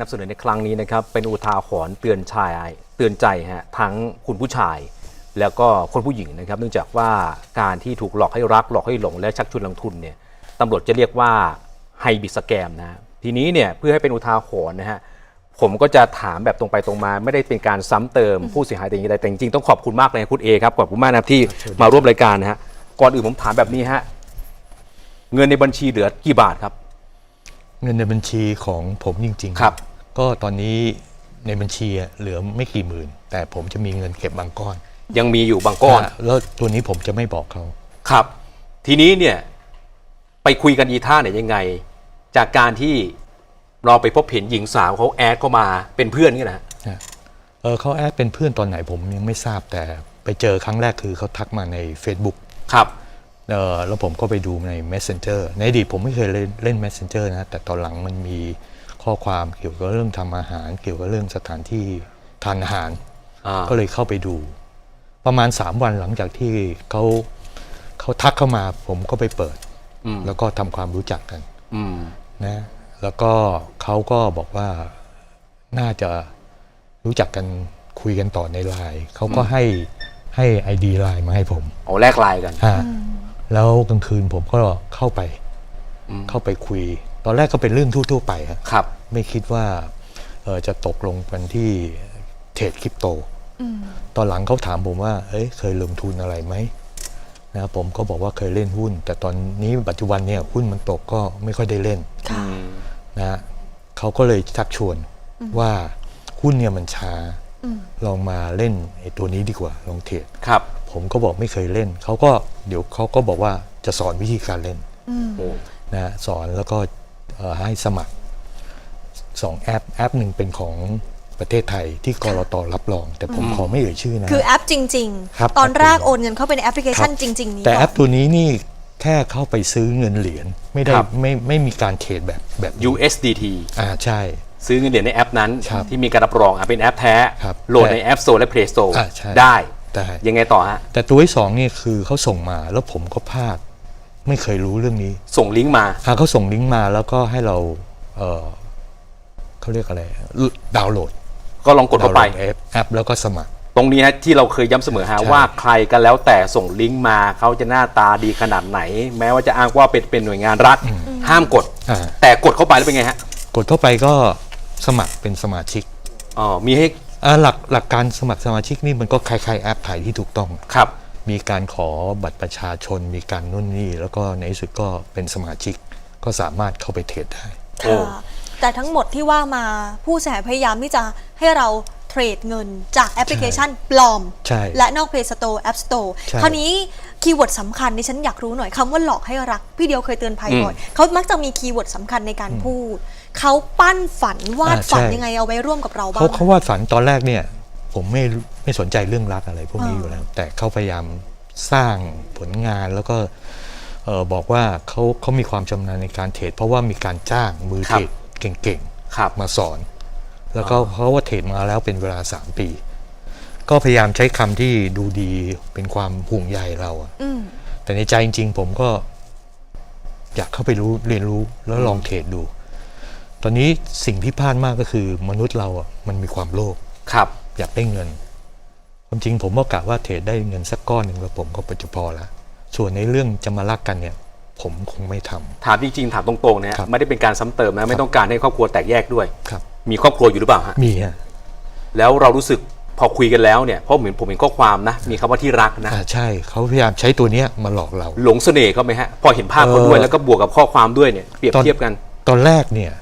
นำเสนอในครั้งนี้นะครับเป็นอุทาหรณ์เตือนชายเตือนใจฮะทั้งคุณผู้ชาย แล้วก็คนผู้หญิงนะครับ เนื่องจากว่าการที่ถูกหลอกให้รักหลอกให้หลงและชักชวนลงทุนเนี่ยตำรวจจะเรียกว่าไฮบิสแกมนะฮะทีนี้เนี่ยเพื่อให้เป็นอุทาหรณ์นะฮะผมก็จะถามแบบตรงไปตรงมา ไม่ได้เป็นการซ้ำเติมผู้เสียหายแต่อย่างใดแต่จริงๆต้องขอบคุณมากเลยคุณเอครับขอบคุณมากนะครับที่มาร่วมรายการนะฮะก่อนอื่นผมถามแบบนี้ฮะเงินในบัญชีเหลือกี่บาทครับ เงินในบัญชีของผมจริง ๆ ครับ ก็ตอนนี้ในบัญชีอะเหลือไม่กี่หมื่น แต่ผมจะมีเงินเก็บบางก้อนยังมีอยู่บางก้อนะแล้วตัวนี้ผมจะไม่บอกเขา ครับ ทีนี้เนี่ยไปคุยกันอีท่าเนี่ยยังไง จากการที่เราไปพบเห็นหญิงสาวเขาแอดเข้ามาเป็นเพื่อนนี่นะฮะนะเออเขาแอดเป็นเพื่อนตอนไหนผมยังไม่ทราบแต่ไปเจอครั้งแรกคือเขาทักมาใน Facebook ครับเออแล้วผมก็ไปดูใน Messenger ในอดีตผมไม่เคยเล่นเล่น Messenger นะ แต่ตอนหลังมันมี ข้อความเกี่ยวกับเรื่องทำอาหาร เกี่ยวกับเรื่องสถานที่ทานอาหารอ่าก็เลยเข้าไปดู ประมาณ 3 วันหลังจากที่เขาเขาทักเข้ามาผมก็ไปเปิดอืมแล้วก็ทำความรู้จักกันอืมนะแล้วก็เขาก็บอกว่าน่าจะรู้จักกันคุยกันต่อในไลน์เขาก็ให้ให้ไอดีไลน์มาให้ผมเอาแลกไลน์กันฮะแล้วกลางคืนผมก็เข้าไปอืมเข้าไปคุย ตอนแรกก็เป็นเรื่องทั่วๆไปฮะครับ ไม่คิดว่าเอ่อจะตกลงกันที่เทรดคริปโตตอนหลังเขาถามผมว่า เอ้ย เคยลงทุนอะไรไหมนะผมก็บอกว่าเคยเล่นหุ้น แต่ตอนนี้ปัจจุบันเนี่ยหุ้นมันตกก็ไม่ค่อยได้เล่นค่ะนะฮะเขาก็เลยชักชวนว่าหุ้นเนี่ยมันช้า อืมลองมาเล่นไอ้ตัวนี้ดีกว่า ลองเทรด ครับ ผมก็บอกไม่เคยเล่น เขาก็เดี๋ยวเขาก็บอกว่าจะสอนวิธีการเล่นอืมโอ้นะฮะสอนแล้วก็เอ่อ ให้สมัครสองแอป แอปหนึ่งเป็นของประเทศไทยที่กรตรับรอง แต่ผมขอไม่เอ่ยชื่อนะ คือแอปจริงครับๆตอนแรกแอปจริงโอนเงินเข้าไปในแอปพลิเคชันครับจริง ๆ นี้แต่ก่แออนปตัวนี้นี่แค่เข้าไปซื้อเงินเหรียญไม่ได้ครับไม่ไม่มีการเทรดแบบแบบนี้ USDT อ่าใช่ ซื้อเงินเหรียญในแอปนั้นครับที่มีการรับรองอะเป็นแอปแท้ครับโหลดในแต่ App Store และ Play Store อะใช่ได้ได้ยังไงต่อฮะ แต่ตัวที่สองนี่คือเขาส่งมาแล้วผมก็พลาด ไม่เคยรู้เรื่องนี้ส่งลิงก์มาอ่าเขาส่งลิงก์มาแล้วก็ให้เราเออเขาเรียกอะไรดาวน์โหลดก็ลองกดเข้าไปดวน์โหลแอปแอปแล้วก็สมัคร ตรงนี้ฮะที่เราเคยย้ำเสมอฮะใช่ ว่าใครก็แล้วแต่ส่งลิงก์มาเขาจะหน้าตาดีขนาดไหน แม้ว่าจะอ้างว่าเป็นเป็นหน่วยงานรัฐ ห้ามกด อ่าแต่กดเข้าไปแล้วเป็นไงฮะกดเข้าไปก็สมัครเป็นสมาชิกอ๋อมีให้อ่าหลักหลักการสมัครสมาชิกนี่มันก็คล้ายๆแอปไทยที่ถูกต้อง ครับ มีการขอบัตรประชาชน มีการนู่นนี่ แล้วก็ในที่สุดก็เป็นสมาชิกก็สามารถเข้าไปเทรดได้โอ้ค่ะแต่ทั้งหมดที่ว่ามาผู้เสียหายพยายามที่จะให้เราเทรดเงินจากแอปพลิเคชันปลอม ใช่และนอก Play Store App Store ใช่คราวนี้คีย์เวิร์ดสำคัญที่ฉันอยากรู้หน่อยคำว่าหลอกให้รัก พี่เดียวเคยเตือนภัยอืมบ่อยเขามักจะมีคีย์เวิร์ดสำคัญในการพูด เขาปั้นฝันวาดอ่าฝันใช่ ยังไงเอาไว้ร่วมกับเราบ้าเขาง เขาวาดฝันตอนแรกเนี่ย ผมไม่ ไม่สนใจเรื่องรักอะไรพวกนี้อ่าอยู่แล้ว แต่เขาพยายามสร้างผลงานแล้วก็เออบอกว่าเขาเขามีความชำนาญในการเทรดเพราะว่ามีการจ้างมือครัเทบรดเก่งครับๆมาสอน แล้วก็เขาว่าเทรดมาแล้วเป็นเวลา 3 ปี ก็พยายามใช้คำที่ดูดีเป็นความห่วงใยเราอะอืมแต่ในใจจริง ๆ ผมก็ อยากเข้าไปรู้เรียนรู้แล้วลองเทรดดู ตอนนี้สิ่งที่พลาดมากก็คือมนุษย์เราอะมันมีความโลภครับอยากได้เงิน ความจริงผมก็กะว่าเทรดได้เงินสักก้อนหนึ่งแล้วผมก็ปัจจุพอแล้วส่วนในเรื่องจะมารักกันเนี่ย ผมคงไม่ทำถามจริงๆถามตรงๆนะฮะครับไม่ได้เป็นการซ้ำเติมนะไม่ต้องการให้ครอบครัวแตกแยกด้วยครับมีครอบครัวอยู่หรือเปล่าฮะมีฮะแล้วเรารู้สึกพอคุยกันแล้วเนี่ยเพราะเหมือนผมเห็นข้อความนะ มีคำว่าที่รักนะอ่าใช่เขาพยายามใช้ตัวเนี้ยมาหลอกเรา หลงเสน่ห์เขาไหมฮะ พอเห็นภาพเขาด้วยเออแล้วก็บวกกับข้อความด้วยเนี่ยเปรียบตอนเทียบกัน ตอนแรกเนี่ย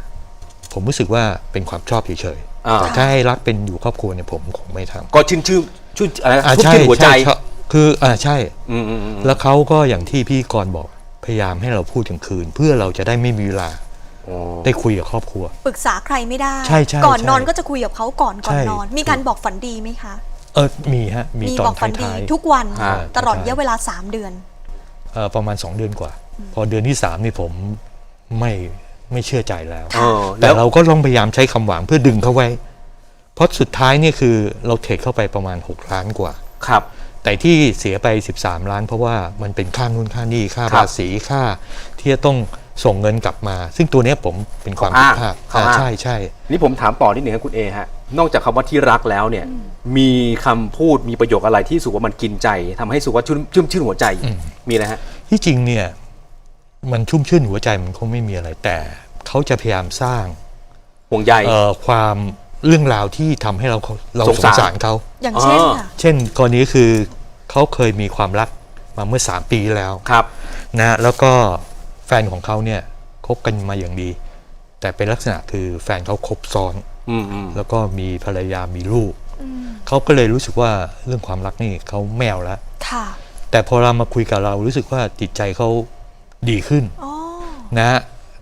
ผมรู้สึกว่าเป็นความชอบเฉย อ่าๆแต่ถ้าให้รักเป็นอยู่ครอบครัวเนี่ยผมคงไม่ทำ ก็ชื่นชื่นชื่นอะไรนะอ่าทุบใช่ที่หัวใจช่ช่คืออ่าใช่ อืมอืมอืม แล้วเขาก็อย่างที่พี่กรณ์บอกพยายามให้เราพูดกลางคืน เพื่อเราจะได้ไม่มีเวลาอ๋อได้คุยกับครอบครัว ปรึกษาใครไม่ได้ ใช่ใช่ก่อนใช่นอนก็จะคุยกับเขาก่อนก่อนใช่นอน มีการบอกฝันดีไหมคะเออมีฮะ มีตอบอนกฝันดี ท้ายทุกวันอ่า ตลอดท้ายระยะเวลา 3 เดือนๆเอ่อประมาณ 2 เดือนกว่า พอเดือนที่ 3 นี่ผมไม่ ไม่เชื่อใจแล้วเออแต่แล้วเราก็ต้องพยายามใช้คำหวังเพื่อดึงเขาไว้ เพราะสุดท้ายเนี่ยคือเราเทรดเข้าไปประมาณ 6 ล้านกว่า ครับ แต่ที่เสียไป 13 ล้าน เพราะว่ามันเป็นค่านู่นค่านี่ค่าครับภาษีค่า ที่จะต้องส่งเงินกลับมา ซึ่งตัวเนี้ยผมเป็นความผิดพลาดเขาอ้างอ่าใช่ใช่นี่ผมถามต่อนิดหนึ่งครับคุณเอฮะนอกจากคำว่าที่รักแล้วเนี่ย มีคำพูดมีประโยคอะไรที่รู้สุว่ามันกินใจทำให้รู้สุว่าชุ่มชื่นชื่นหัวใจมีอะไรฮะที่จริงเนี่ย มันชุ่มชื่นหัวใจมันคงไม่มีอะไรแต่เขาจะพยายามสร้างห่วงใย เอ่อความเรื่องราวที่ทำให้เราเราสสงงสาร สารเขา อย่างเช่นอ๋อค่ะ เช่นกรณีคือเขาเคยมีความรักมาเมื่อ 3 ปีแล้วครับนะแล้วก็แฟนของเขาเนี่ยคบกันมาอย่างดี แต่เป็นลักษณะคือแฟนเขาคบซ้อน อืมอืมแล้วก็มีภรรยามีลูก เขาก็เลยรู้สึกว่าเรื่องความรักนี่เขาแมวแล้ว ค่ะ แต่พอเรามาคุยกับเรารู้สึกว่าจิตใจเขา ดีขึ้นอ๋อนะ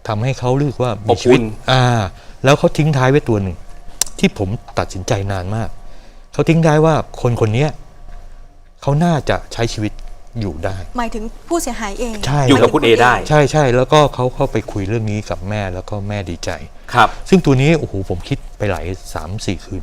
ทำให้เขารู้สึกว่าอมีบชีวิตอุ่น อ่า แล้วเขาทิ้งท้ายไว้ตัวหนึ่งที่ผมตัดสินใจนานมาก เขาทิ้งท้ายว่าคนคนเนี้ยเขาน่าจะใช้ชีวิตอยู่ได้ หมายถึงผู้เสียหายเองใช่ อยู่กับคุณเอได้ใช่ใช่แล้วก็เขาเข้าไปคุยเรื่องนี้กับแม่แล้วก็แม่ดีใจ ครับ ซึ่งตัวนี้โอ้โหผมคิดไปหลายสามสี่คืน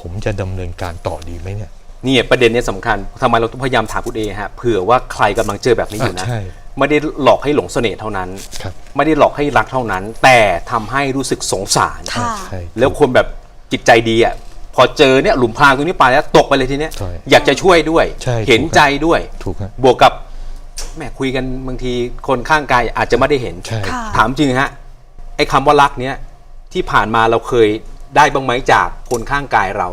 ผมจะดำเนินการต่อดีไหมเนี่ย นี่ประเด็นเนี้สำคัญทำไมเราต้องพยายามถามคุณเอฮะเผื่อว่าใครกำลังเจอแบบนี้อยู่นะ อะใช่ไม่ได้หลอกให้หลงเสน่ห์เท่านั้น ครับ ไม่ได้หลอกให้รักเท่านั้น แต่ทำให้รู้สึกสงสาร ค่ะ ใช่ แล้วคนแบบจิตใจดีอะพอเจอเนี่ยหลุมพรางตรงนี้ไปแล้วตกไปเลยทีเนี้ย ใช่อยากจะช่วยด้วย ใช่เห็นถูกครับใจด้วย ถูกฮะบวกกับแหมคุยกันบางทีคนข้างกายอาจจะไม่ได้เห็น ใช่ ค่ะ ถามจริงฮะไอ้คำว่ารักเนี้ยที่ผ่านมาเราเคยได้บ้างไหมจากคนข้างกายเรา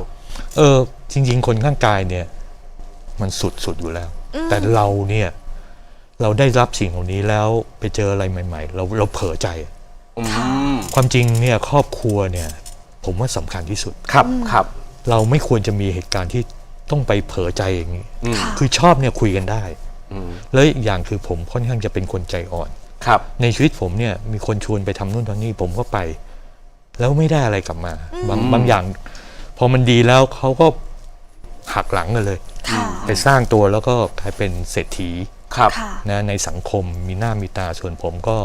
เออ จริง ๆ คนข้างกายเนี่ย มันสุดสุดอยู่แล้ว แต่เราเนี่ย เราได้รับสิ่งเหล่านี้แล้วไปเจออะไรใหม่ ๆ เราเราเผลอใจอืมความจริงเนี่ยครอบครัวเนี่ย ผมว่าสำคัญที่สุด ครับครับเราไม่ควรจะมีเหตุการณ์ที่ต้องไปเผลอใจอย่างนี้อืมค่ะคือชอบเนี่ยคุยกันได้อืมแล้วอีกอย่างคือผมค่อนข้างจะเป็นคนใจอ่อน ครับ ในชีวิตผมเนี่ยมีคนชวนไปทำนู่นทำนี่ผมก็ไป แล้วไม่ได้อะไรกลับมา บางอืมบางอย่าง พอมันดีแล้วเขาก็หักหลังกันเลย ค่ะไปสร้างตัวแล้วก็กลายเป็นเศรษฐีครับ ค่ะ นะในสังคมมีหน้ามีตาส่วนผมก็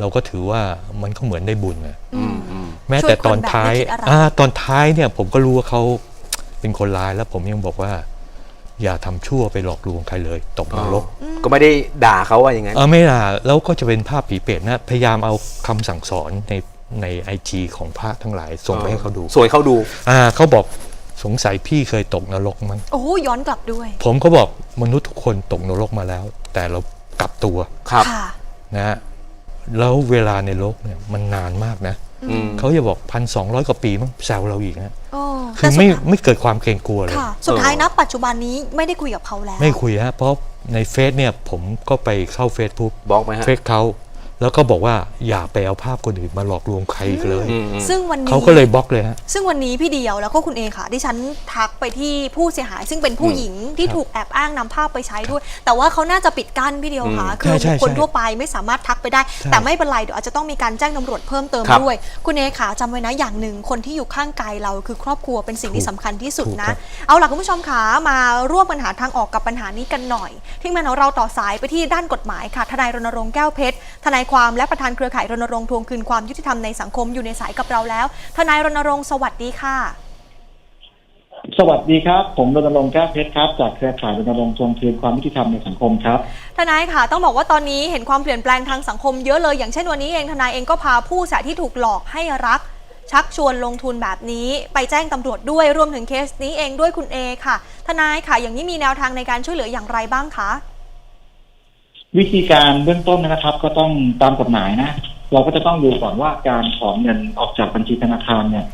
เราก็ถือว่ามันก็เหมือนได้บุญนะ อืมอืม แม้แต่ตอนท้ายช่วยคนแบบไม่คิดอะไร อ่าตอนท้ายเนี่ยผมก็รู้ว่าเขาเป็นคนร้ายแล้วผมยังบอกว่า อย่าทำชั่วไปหลอกลวงใครเลย ตกนรกก็ไม่ได้ด่าเขาว่าอย่างนั้น เออไม่ล่ะแล้วก็จะเป็นภาพผีเปรตนะ พยายามเอาคำสั่งสอนใน ในไอจีของพระทั้งหลาย ส่งไปให้เขาดูสวยเขาดูอ่าเขาบอกสงสัยพี่เคยตกนรกมั้งโอ้โหย้อนกลับด้วย ผมก็บอกมนุษย์ทุกคนตกนรกมาแล้ว แต่เรากลับตัวครับค่ะ นะฮะแล้วเวลาในโลกเนี่ยมันนานมากนะอืมเขาจะบอกพันสองร้อยกว่าปีมั้งแซวเราอีกนะโอ้คืแต่อสุดไม่ไม่เกิดความเกรงกลัวเลย ค่ะ สุดท้ายนะปัจจุบันนี้ไม่ได้คุยกับเขาแล้ว ไม่คุยฮะเพราะในเฟซเนี่ยผมก็ไปเข้าเฟซบุ๊กบล็อกไหมฮะ เฟซเขา แล้วก็บอกว่าอย่าไปเอาภาพคนอื่นมาหลอกลวงใครอีกเลยอืมอืมซึ่งวันนี้เขาก็เลยบล็อกเลยฮะ ซึ่งวันนี้พี่เดียวแล้วก็คุณเอค่ะดิฉันทักไปที่ผู้เสียหาย ซึ่งเป็นผู้หญิงที่ครับถูกแอบอ้างนำภาพไปใช้ด้วย แต่ว่าเขาน่าจะปิดกั้นพี่เดียวค่ะอืมคือใช่บุคคลใช่ทั่วไปไม่สามารถทักไปได้ใช่แต่ไม่เป็นไรเดี๋ยวอาจจะต้องมีการแจ้งตำรวจเพิ่มเติมครับด้วย คุณเอค่ะจำไว้นะอย่างหนึ่งคนที่อยู่ข้างกายเราคือครอบครัวเป็นสิ่งที่สำคัญที่สุดถูกนะครับเอาล่ะคุณผู้ชมค่ะมาร่วมกันหาทางออกกับปัญหานี้กันหน่อย ที่มันของเราต่อสายไปที่ด้านกฎหมายค่ะทนายรณรงค์แก้วเพชรท นายความและประธานเครือข่ายรณรงค์ทวงคืนความยุติธรรมในสังคมอยู่ในสายกับเราแล้ว ทนายรณรงค์สวัสดีค่ะ สวัสดีครับ ผมรณรงค์แก้วเพชรครับ จากเครือข่ายรณรงค์ทวงคืนความยุติธรรมในสังคมครับ ทนายค่ะ ต้องบอกว่าตอนนี้เห็นความเปลี่ยนแปลงทางสังคมเยอะเลย อย่างเช่นวันนี้เองทนายเองก็พาผู้เสียหายที่ถูกหลอกให้รักชักชวนลงทุนแบบนี้ ไปแจ้งตำรวจด้วยรวมถึงเคสนี้เองด้วยคุณเอค่ะ ทนายค่ะ อย่างนี้มีแนวทางในการช่วยเหลืออย่างไรบ้างคะ วิธีการเบื้องต้นนะครับ ก็ต้องตามกฎหมายนะ เราก็จะต้องดูก่อนว่าการถอนเงินออกจากบัญชีธนาคารเนี่ย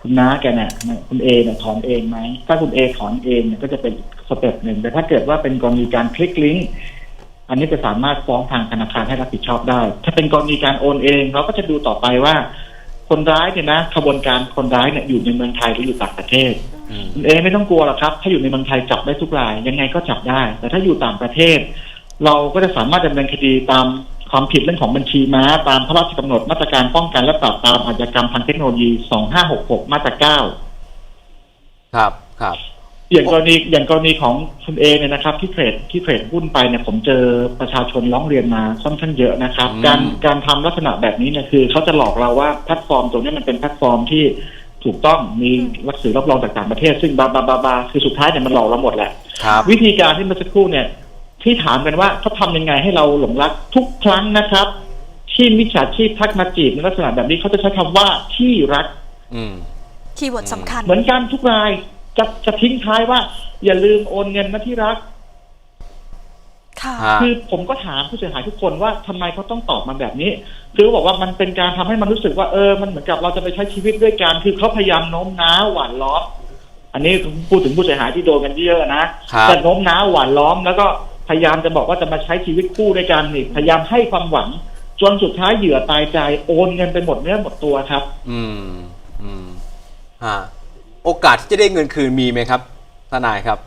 คุณน้าแกเนี่ยคุณเอเนี่ยถอนเองไหมถ้าคุณเอถอนเองเนี่ยก็จะเป็นอีกสเต็ปหนึ่งแต่ถ้าเกิดว่าเป็นกรณีการคลิกลิงก์อันนี้จะสามารถฟ้องทางธนาคารให้รับผิดชอบได้ ถ้าเป็นกรณีการโอนเองเราก็จะดูต่อไปว่า คนร้ายเนี่ยนะขบวนการคนร้ายเนี่ยอยู่ในเมืองไทยหรืออยู่ต่างประเทศอืมคุณเอไม่ต้องกลัวหรอกครับ ถ้าอยู่ในเมืองไทยจับได้ทุกรายยังไงก็จับได้ แต่ถ้าอยู่ต่างประเทศ เราก็จะสามารถดำเนินคดีตามความผิดเรื่องของบัญชีม้า ตามพระราชกำหนดมาตรการป้องกันและปราบปรามอาชญากรรมทางเทคโนโลยี 2566 มาตรา9ครับครับ อย่างกรณีอย่างกรณีของคุณเอเนี่ยนะครับ ที่เทรดที่เทรดหุ้นไปเนี่ยผมเจอประชาชนร้องเรียนมาค่อนข้างเยอะนะครับอืมการการทำลักษณะแบบนี้เนี่ยคือเขาจะหลอกเราว่าแพลตฟอร์มตรงนี้มันเป็นแพลตฟอร์มที่ถูกต้องมีหนักสือรับรองจากต่างประเทศ ซึ่งบาบาบาบาคือสุดท้ายเนี่ยมันหลอกเราหมดแหละครับวิธีการที่เมื่อสักครู่เนี่ย ที่ถามกันว่าเขาทำยังไงให้เราหลงรักทุกครั้งนะครับ ที่มิจฉาชีพทักมาจีบในลักษณะแบบนี้เขาจะใช้คำว่าที่รัก อืม คีย์เวิร์ดสำคัญ เหมือนกันทุกรายจะจะทิ้งท้ายว่า อย่าลืมโอนเงินนะที่รัก ค่ะ ฮะ คือผมก็ถามผู้เสียหายทุกคนว่าทำไมเขาต้องตอบมาแบบนี้ คือเขาบอกว่ามันเป็นการทำให้มันรู้สึกว่าเออ มันเหมือนกับเราจะไปใช้ชีวิตด้วยกันคือเขาพยายามโน้มน้าวหวานล้อม อันนี้พูดถึงผู้เสียหายที่โดนกันเยอะนะครับ แต่โน้มน้าวหวานล้อมแล้วก็ พยายามจะบอกว่าจะมาใช้ชีวิตคู่ด้วยกันนี่พยายามให้ความหวัง จนสุดท้ายเหยื่อตายใจโอนเงินไปหมดเนื้อหมดตัวครับ อืม อืมฮะโอกาสที่จะได้เงินคืนมีไหมครับทนายครับ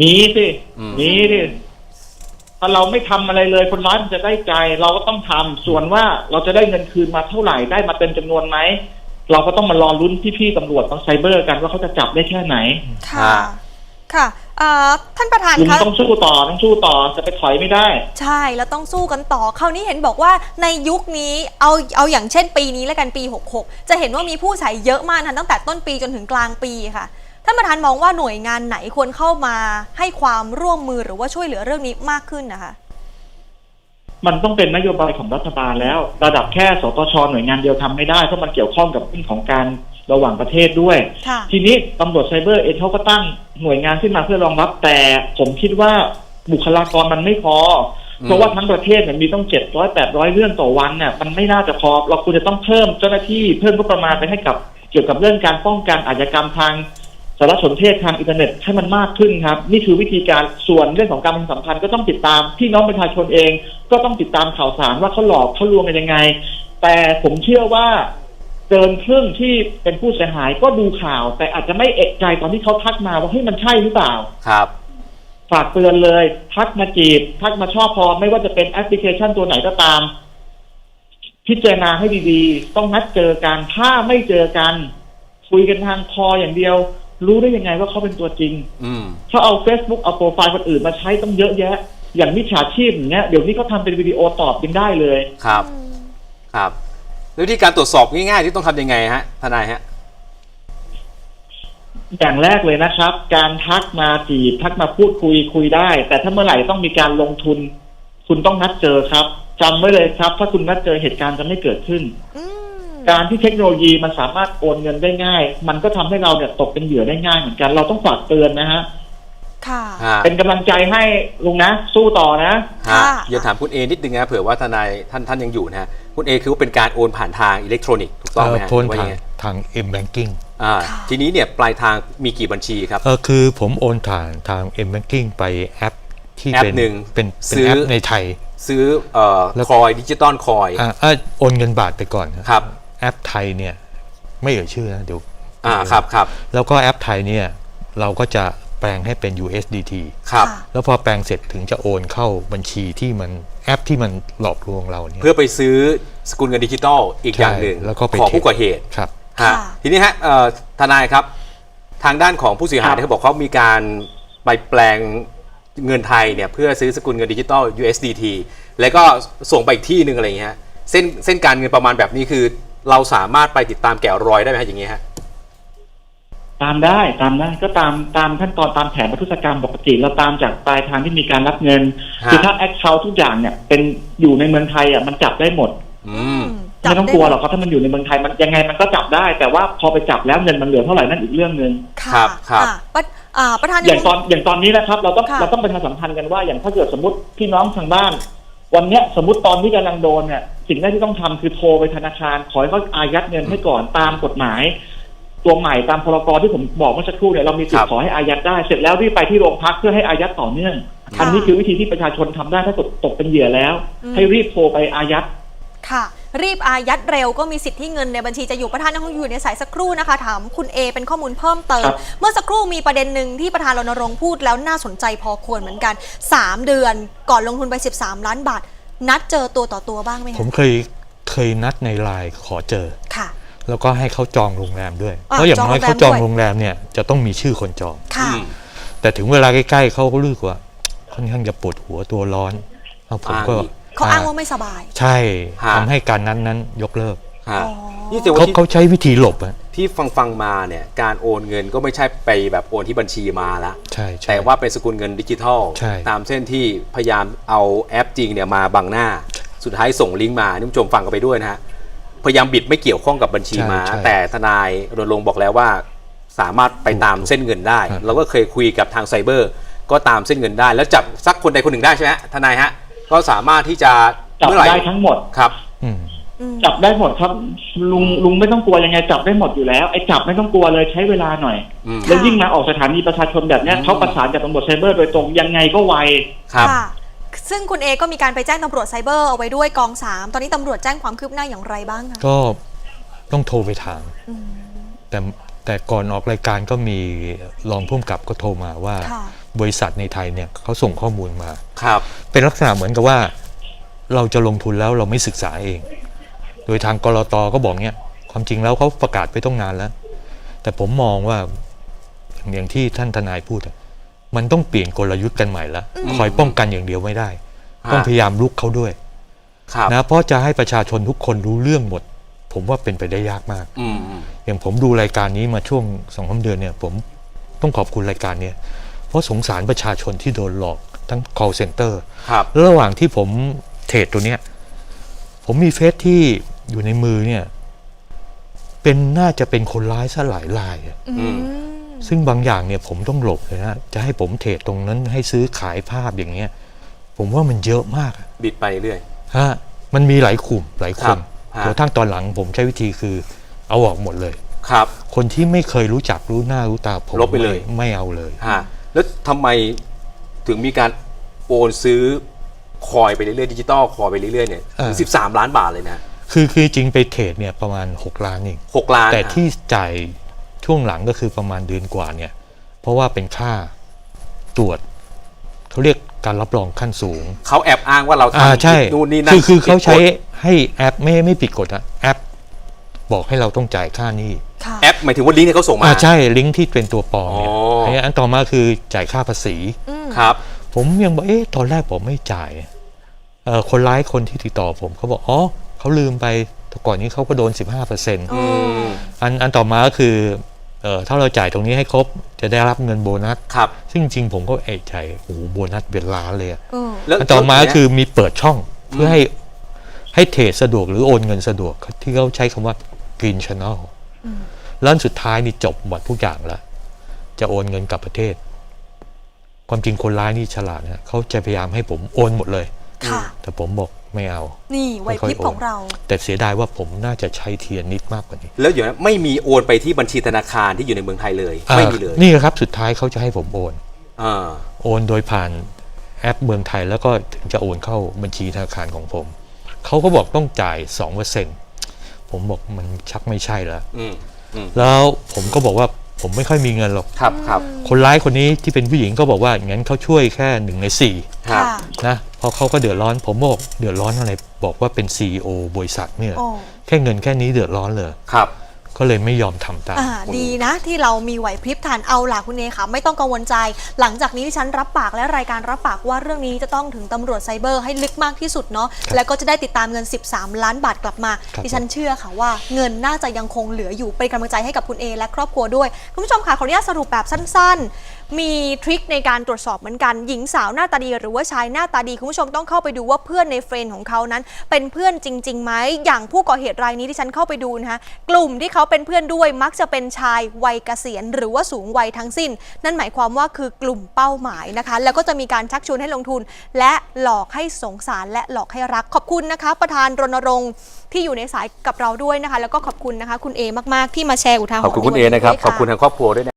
มีสิอืมมีสิถ้าเราไม่ทำอะไรเลยคนร้ายมันจะได้ใจ เราก็ต้องทำส่วนว่าเราจะได้เงินคืนมาเท่าไหร่ได้มาเต็มจำนวนไหมเราก็ต้องมารอลุ้นพี่ๆตำรวจต้องไซเบอร์กันว่าเขาจะจับได้แค่ไหน ค่ะ ค่ะเอ่อท่านประธานคุณคะ ต้องสู้ต่อต้องสู้ต่อจะไปถอยไม่ได้ ใช่แล้วต้องสู้กันต่อคราวนี้เห็นบอกว่าในยุคนี้เอาเอาอย่างเช่นปีนี้แล้วกันปี 66 จะเห็นว่ามีผู้ใช้เยอะมากนะตั้งแต่ต้นปีจนถึงกลางปีค่ะท่านประธานมองว่าหน่วยงานไหนควรเข้ามาให้ความร่วมมือหรือว่าช่วยเหลือเรื่องนี้มากขึ้นนะคะ มันต้องเป็นนโยบายของรัฐบาลแล้ว ระดับแค่สตชหน่วยงานเดียวทำไม่ได้เพราะมันเกี่ยวข้องกับเรื่องของการระหว่างประเทศด้วยค่ะทีนี้ตำรวจไซเบอร์เองเขาก็ตั้งหน่วยงานขึ้นมาเพื่อรองรับ แต่ผมคิดว่าบุคลากรมันไม่พออมเพราะว่าทั้งประเทศเนี่ยมีต้องเจ็ดร้อยแปดร้อยเรื่องต่อวันเนี่ยมันไม่น่าจะพอ เราควรจะต้องเพิ่มเจ้าหน้าที่เพิ่มงบประมาณไปให้กับเกี่ยวกับเรื่องการป้องกันอาชญากรรมทาง สารสนเทศทางอินเทอร์เน็ตให้มันมากขึ้นครับ นี่คือวิธีการส่วนเรื่องของการประชาสัมพันธ์ก็ต้องติดตามพี่น้องประชาชนเอง ก็ต้องติดตามข่าวสารว่าเขาหลอกเขาลวงกันยังไง แต่ผมเชื่อว่าเกินครึ่งที่เป็นผู้เสียหายก็ดูข่าว แต่อาจจะไม่เอกใจตอนที่เขาทักมาว่าเฮ้ยมันใช่หรือเปล่าครับฝากเตือนเลยทักมาจีบทักมาชอบพอไม่ว่าจะเป็นแอปพลิเคชันตัวไหนก็ตาม พิจารณาให้ดีๆ ต้องนัดเจอกันถ้าไม่เจอกัน คุยกันทางคออย่างเดียว รู้ได้ยังไงว่าเขาเป็นตัวจริงอืมเขาเอา Facebook เอาโปรไฟล์คนอื่นมาใช้ต้องเยอะแยะ อย่างมิจฉาชีพอย่างเงี้ยเดี๋ยวนี้เขาทำเป็นวิดีโอตอบยังได้เลย ครับ ครับแล้ววิธีการตรวจสอบง่ายๆที่ต้องทำยังไงฮะทนายฮะ อย่างแรกเลยนะครับ การทักมาจีบทักมาพูดคุยคุยได้ แต่ถ้าเมื่อไหร่ต้องมีการลงทุน คุณต้องนัดเจอครับจำไว้เลยครับ ถ้าคุณนัดเจอเหตุการณ์จะไม่เกิดขึ้น อืม การที่เทคโนโลยีมันสามารถโอนเงินได้ง่าย มันก็ทำให้เราเนี่ยตกเป็นเหยื่อได้ง่ายเหมือนกัน เราต้องฝากเตือนนะฮะค่ะฮะเป็นกำลังใจให้ลุงนะ สู้ต่อนะฮะค่ะอย่าถามคุณเอนิดนึงนะเผื่อว่าทนายท่านท่านยังอยู่นะฮะคุณเอคือว่าเป็นการโอนผ่านทางอิเล็กทรอนิกส์ถูกต้องไหมฮะเพ้นหรือว่าทายังงไงทาง M banking อ่าค่ะทีนี้เนี่ยปลายทางมีกี่บัญชีครับเออคือผมโอนผ่านทาง M banking ไปแอปที่แอปเป็นหนึ่งเป็นเป็นซื้อแอปในไทย ซื้อเอ่อแล้วคอยดิจิตอลคอยอ่าอ่าโอนเงินบาทไปก่อนนะครับ แอปไทยเนี่ยไม่เอ่ยชื่อนะเดี๋ยวอ่าครับครับแล้วก็แอปไทยเนี่ยเราก็จะแปลงให้เป็น USDT ครับค่ะแล้วพอแปลงเสร็จถึงจะโอนเข้าบัญชีที่มันแอปที่มันหลอกลวงเราเนี่ยเพื่อไปซื้อสกุลเงินดิจิตอลอีกอย่างหนึ่งใช่แล้วก็ไปของเทรดผู้ก่อเหตุครับฮะค่ะทีนี้ฮะเอ่อทนายครับทางด้านของผู้เสียหายครับเนี่ยเขาบอกเขามีการไปแปลงเงินไทยเนี่ยเพื่อซื้อสกุลเงินดิจิตอล USDT แล้วก็ส่งไปอีกที่หนึ่งอะไรอย่างเงี้ยฮะเส้นเส้นการเงินประมาณแบบนี้คือ เราสามารถไปติดตามแกะรอยได้ไหมฮะอย่างเงี้ยฮะ ตามได้ตามได้ก็ตามตามขั้นตอนตามแผนพัทุศกรรมปกติเราตามจากปลายทางที่มีการรับเงินฮะ คือถ้าแอคเคาท์ทุกอย่างเนี่ยเป็นอยู่ในเมืองไทยอะมันจับได้หมดอืม จับไม่ต้องได้กลัวหรอกครับถ้ามันอยู่ในเมืองไทยมันยังไงมันก็จับได้ แต่ว่าพอไปจับแล้วเงินมันเหลือเท่าไหร่นั่นอีกเรื่องหนึ่งค่ะครับครับอะประอ่าประธานอย่างตอนอย่างตอนนี้นะครับ เราต้องค่ะ เราต้องประชาสัมพันธ์กันว่าอย่างถ้าเกิดสมมติพี่น้องทางบ้าน วันเนี้ยสมมติตอนที่กำลังโดนเนี่ยสิ่งแรกที่ต้องทำคือโทรไปธนาคาร ขอให้เขาอายัดเงินให้ก่อนตามกฎหมาย ตัวใหม่ตามพรกที่ผมบอกเมื่อสักครู่เนี่ยเรามีสิทครัธิ์บขอให้อายัดได้เสร็จแล้วรีบไปที่โรงพักเพื่อให้อายัดต่อเนื่องค่ะอันนี้คือวิธีที่ประชาชนทำได้ถ้าตกตกเป็นเหยื่อแล้วอืมให้รีบโทรไปอายัดค่ะ รีบอายัดเร็วก็มีสิทธิ์ที่เงินในบัญชีจะอยู่ประธานยังคงอยู่ในสายสักครู่นะคะถามคุณเอเป็นข้อมูลเพิ่มเติมครับเมื่อสักครู่มีประเด็นหนึ่งที่ประธานรณรงค์พูดแล้วน่าสนใจพอควรเหมือนกัน 3 เดือนก่อนลงทุนไป 13 ล้านบาท นัดเจอตัวต่อตัวบ้างไหมผมคะเคยเคยนัดในไลน์ขอเจอค่ะ แล้วก็ให้เขาจองโรงแรมด้วยอะเพราะอย่างน้อยจองเขาจองโรงแรมด้วยโรงแรมเนี่ยจะต้องมีชื่อคนจองค่ะอืมแต่ถึงเวลาใกล้ๆเขาก็รู้สึกว่าค่อนข้างจะปวดหัวตัวร้อนแล้วผมก็อ้างอีก เขาอ้างว่าไม่สบาย ใช่ฮะ ทำให้การนั้นนั้นยกเลิกฮะอ๋อ นี่แต่ว่าเขาที่เขาใช้วิธีหลบอะที่ฟังฟังมาเนี่ยการโอนเงินก็ไม่ใช่ไปแบบโอนที่บัญชีมาละ ใช่ใช่ แต่ว่าเป็นสกุลเงินดิจิทัล ใช่ ตามเส้นที่พยายามเอาแอปจริงเนี่ยมาบังหน้า สุดท้ายส่งลิงก์มาท่านผู้ชมฟังกันไปด้วยนะฮะ พยายามบิดไม่เกี่ยวข้องกับบัญชีใช่ม้าใช่แต่ทนายรณรงค์บอกแล้วว่า สามารถไปตามเส้นเงินได้ ครับ เราก็เคยคุยกับทางไซเบอร์ ก็ตามเส้นเงินได้ แล้วจับสักคนใดคนหนึ่งได้ใช่ไหมฮะทนายฮะ ก็สามารถที่จะจับเมื่อไหร่ได้ทั้งหมด ครับอืมอืม จับได้หมดครับ ลุงลุงไม่ต้องกลัวยังไงจับได้หมดอยู่แล้วไอ้จับไม่ต้องกลัวเลยใช้เวลาหน่อย อืม แล้วยิ่งมาออกสถานีประชาชนแบบเนี้ยอืม เขาประสานกับตำรวจไซเบอร์โดยตรงยังไงก็ไวครับ ค่ะ ซึ่งคุณเอก็มีการไปแจ้งตำรวจไซเบอร์เอาไว้ด้วยกองสามตอนนี้ตำรวจแจ้งความคืบหน้าอย่างไรบ้างคะก็ต้องโทรไปถาม อืมแต่แต่ก่อนออกรายการก็มีรองผู้กำกับก็โทรมาว่า ค่ะ บริษัทในไทยเนี่ยเขาส่งข้อมูลมา ครับ เป็นลักษณะเหมือนกับว่า เราจะลงทุนแล้วเราไม่ศึกษาเอง โดยทางกรตก็บอกเนี่ยความจริงแล้วเขาประกาศไปต้องนานแล้ว แต่ผมมองว่าอย่างที่ท่านทนายพูดอะมันต้องเปลี่ยนกลยุทธ์กันใหม่ละอืมคอยป้องกันอย่างเดียวไม่ได้ ต้องพยายามลุกเขาด้วยครับนะเพราะจะให้ประชาชนทุกคนรู้เรื่องหมด ผมว่าเป็นไปได้ยากมากอืมอืมอย่างผมดูรายการนี้มาช่วงสองสาเดือนเนี่ย ผมต้องขอบคุณรายการเนี่ยเพ ราะสงสารประชาชนที่โดนหลอกทั้ง call center ครับแล้วระหว่างที่ผมเทรดตัวเนี้ย ผมมีเฟซที่อยู่ในมือเนี่ย เป็นน่าจะเป็นคนร้ายซะหลายรายอะอืมซึ่งบางอย่างเนี่ยผมต้องหลบเลยนะ จะให้ผมเทรดตรงนั้นให้ซื้อขายภาพอย่างเงี้ย ผมว่ามันเยอะมากอะ บิดไปเรื่อย ฮะมันมีหลายกลุ่มหลายคครันบฮะ กระทั่งตอนหลังผมใช้วิธีคือเอาออกหมดเลย ครับ คนที่ไม่เคยรู้จักรู้หน้ารู้ตาผมลบไปเลย ม่ไม่เอาเลย ฮะ แล้วทำไมถึงมีการโอนซื้อคอยไปเรื่อยๆดิจิตอลคอยไปเรื่อยๆเนี่ยอ่าสิบสามล้านบาทเลยนะคือคือจริงไปเทรดเนี่ยประมาณ 6 ล้านเองหกล้านแต่ที่จ่ายช่วงหลังก็คือประมาณเดือนกว่าเนี่ย เพราะว่าเป็นค่าตรวจเขาเรียกการรับรองขั้นสูง เขาแอบอ้างว่าเราอ่าทำใช่นู่นนี่นั่นคือคือเขาใช้ผิดกฎให้แอปไม่ไม่ผิดกฎอะแอป บอกให้เราต้องจ่ายค่านี้ค่ะแอปหมายถึงว่าลิงก์ที่เขาส่งมา อ่าใช่ลิงก์ที่เป็นตัวปลอมเนี่ยอ๋อไอ้อันต่อมาคือจ่ายค่าภาษี อืมครับ ผมยังบอกเอ๊ะตอนแรกผมไม่จ่ายเอ่อคนร้ายคนที่ติดต่อผมเขาบอกอ๋อเขาลืมไปแต่ก่อนนี้เขาก็โดน 15%เปอร์เซ็นต์อืมอันอันต่อมาก็คือเอ่อถ้าเราจ่ายตรงนี้ให้ครบจะได้รับเงินโบนัส ครับซึ่งจริงๆผมก็เอะใจโอ้โหโบนัสเป็นล้านเลยอะ เออ แล้วอันต่อมาแล้วคือมีเปิดช่องเพื่อให้ให้เทรดสะดวกหรือโอนเงินสะดวกที่เขาใช้คำว่า Green Channel อืมแล้วอันสุดท้ายนี่จบหมดทุกอย่างแล้ว จะโอนเงินกลับประเทศ ความจริงคนร้ายนี่ฉลาดนะเขาจะพยายามให้ผมโอนหมดเลยค่ะแต่ผมบอกไม่เอา นี่ไหวพริบค่อยๆโอนของเรา แต่เสียดายว่าผมน่าจะใช้เทียนนิดมากกว่านี้ แล้วเดี๋ยวนะไม่มีโอนไปที่บัญชีธนาคารที่อยู่ในเมืองไทยเลย ไม่มีเลยอ่านี่ครับสุดท้ายเขาจะให้ผมโอนอ่าโอนโดยผ่านแอปเมืองไทยแล้วก็ถึงจะโอนเข้าบัญชีธนาคารของผม เขาก็บอกต้องจ่าย2% ผมบอกมันชักไม่ใช่แล้วอืมอืมแล้วผมก็บอกว่าผมไม่ค่อยมีเงินหรอก ครับครับคนร้ายคนนี้ที่เป็นผู้หญิงก็บอกว่างั้นเขาช่วยแค่หนึ่งในสี่ครับ ค่ะนะเพราะเขาก็เดือดร้อน ผมบอกเดือดร้อนอะไรบอกว่าเป็น CEO บริษัทเนี่ยโอ้ แค่เงินแค่นี้เดือดร้อนเลย ครับ ก็เลยไม่ยอมทำตามอ่าดีนะที่เรามีไหวพริบทานเอาล่ะคุณเอค่ะไม่ต้องกังวลใจ หลังจากนี้ที่ฉันรับปากและรายการรับปากว่าเรื่องนี้จะต้องถึงตำรวจไซเบอร์ให้ลึกมากที่สุดเนาะครับแล้วก็จะได้ติดตามเงิน 13 ล้านบาทกลับมาครับดิฉันเชื่อค่ะว่าเงินน่าจะยังคงเหลืออยู่เป็นกำลังใจให้กับคุณเอและครอบครัวด้วยคุณผู้ชมค่ะขออนุญาตสรุปแบบสั้น ๆ มีทริคในการตรวจสอบเหมือนกันหญิงสาวหน้าตาดี หรือว่าชายหน้าตาดีคุณผู้ชมต้องเข้าไปดูว่าเพื่อนในเฟรนด์ของเขานั้น เป็นเพื่อนจริงๆไหมอย่างผู้ก่อเหตุรายนี้ที่ฉันเข้าไปดูนะคะกลุ่มที่เขาเป็นเพื่อนด้วยมักจะเป็นชายวัยเกษียณ หรือว่าสูงวัยทั้งสิ้น นั่นหมายความว่าคือกลุ่มเป้าหมายนะคะ แล้วก็จะมีการชักชวนให้ลงทุน และหลอกให้สงสารและหลอกให้รักขอบคุณนะคะ ประธานรณรงค์ที่อยู่ในสายกับเราด้วยนะคะ แล้วก็ขอบคุณนะคะ คุณเอมากๆที่มาแชร์อุทาหรณ์ขอบคุณคุณในเอวันนะครับด้วยขอบคุณทางครอบครัวด้วยนะ